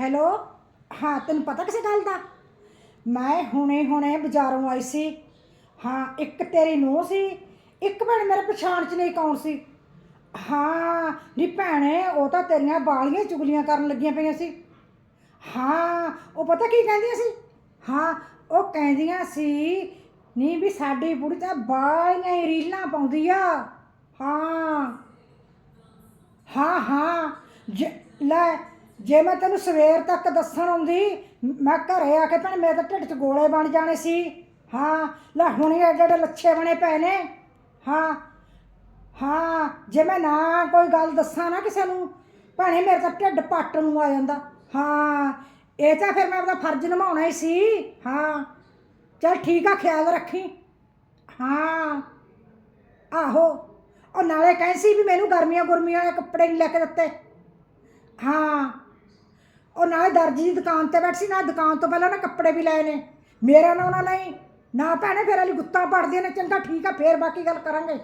Hello? ਹਾਂ, ਤੈਨੂੰ ਪਤਾ ਕਿਸੇ ਗੱਲ ਦਾ? ਮੈਂ ਹੁਣੇ ਹੁਣੇ ਬਾਜ਼ਾਰੋਂ ਆਈ ਸੀ। ਹਾਂ, ਇੱਕ ਤੇਰੀ ਨੂੰਹ ਸੀ, ਇੱਕ ਭੈਣ ਮੇਰੇ ਪਛਾਣ ਚ ਨਹੀਂ ਕੌਣ ਸੀ। ਹਾਂ, ਨੀ ਭੈਣੇ, ਉਹ ਤਾਂ ਤੇਰੀਆਂ ਬਾਲੀਆਂ ਚੁਗਲੀਆਂ ਕਰਨ ਲੱਗੀਆਂ ਪਈਆਂ ਸੀ। ਹਾਂ, ਉਹ ਪਤਾ ਕੀ ਕਹਿੰਦੀਆਂ ਸੀ? ਹਾਂ, ਉਹ ਕਹਿੰਦੀਆਂ ਸੀ ਨਹੀਂ ਵੀ ਸਾਡੀ ਬੁੜੀ ਤਾਂ ਬਾਲੀਆਂ ਹੀ ਰੀਲਾਂ ਪਾਉਂਦੀ ਆ। ਹਾਂ। ਹਾਂ ਹਾਂ, ਜੇ ਲੈ ਜੇ ਮੈਂ ਤੈਨੂੰ ਸਵੇਰ ਤੱਕ ਦੱਸਣ ਆਉਂਦੀ, ਮੈਂ ਘਰੇ ਆ ਕੇ ਭੈਣ, ਮੇਰੇ ਤਾਂ ਢਿੱਡ 'ਚ ਗੋਲੇ ਬਣ ਜਾਣੇ ਸੀ। ਹਾਂ, ਲੈ ਹੁਣ ਐਡੇ ਐਡੇ ਲੱਛੇ ਬਣੇ ਪਏ ਨੇ। ਹਾਂ ਹਾਂ, ਜੇ ਮੈਂ ਨਾ ਕੋਈ ਗੱਲ ਦੱਸਾਂ ਨਾ ਕਿਸੇ ਨੂੰ, ਭੈਣੇ, ਮੇਰੇ ਤਾਂ ਢਿੱਡ ਪੱਟ ਨੂੰ ਆ ਜਾਂਦਾ। ਹਾਂ, ਇਹ ਤਾਂ ਫਿਰ ਮੈਂ ਆਪਣਾ ਫਰਜ਼ ਨਿਭਾਉਣਾ ਹੀ ਸੀ। ਹਾਂ, ਚਲ ਠੀਕ ਆ, ਖਿਆਲ ਰੱਖੀ। ਹਾਂ, ਆਹੋ, ਉਹ ਨਾਲੇ ਕਹਿ ਸੀ ਵੀ ਮੈਨੂੰ ਗਰਮੀਆਂ ਗੁਰਮੀਆਂ ਵਾਲੇ ਕੱਪੜੇ ਨਹੀਂ ਲੈ ਕੇ ਦਿੱਤੇ। ਹਾਂ ਉਹ ਨਾਲੇ ਦਰਜੀ ਦੀ ਦੁਕਾਨ ਤੇ ਬੈਠ ਸੀ, ਨਾ ਦੁਕਾਨ ਤੋਂ ਪਹਿਲਾਂ ਨਾ ਕੱਪੜੇ ਵੀ ਲਏ ਨੇ। ਮੇਰਾ ਨਾ ਉਹਨਾਂ ਨਹੀਂ ਨਾ ਭੈਣੇ, ਫੇਰ ਵਾਲੀ ਗੁੱਤਾਂ ਪੜਦੀਆਂ ਨੇ, ਚੰਗਾ ਠੀਕ ਆ, ਫੇਰ ਬਾਕੀ ਗੱਲ ਕਰਾਂਗੇ।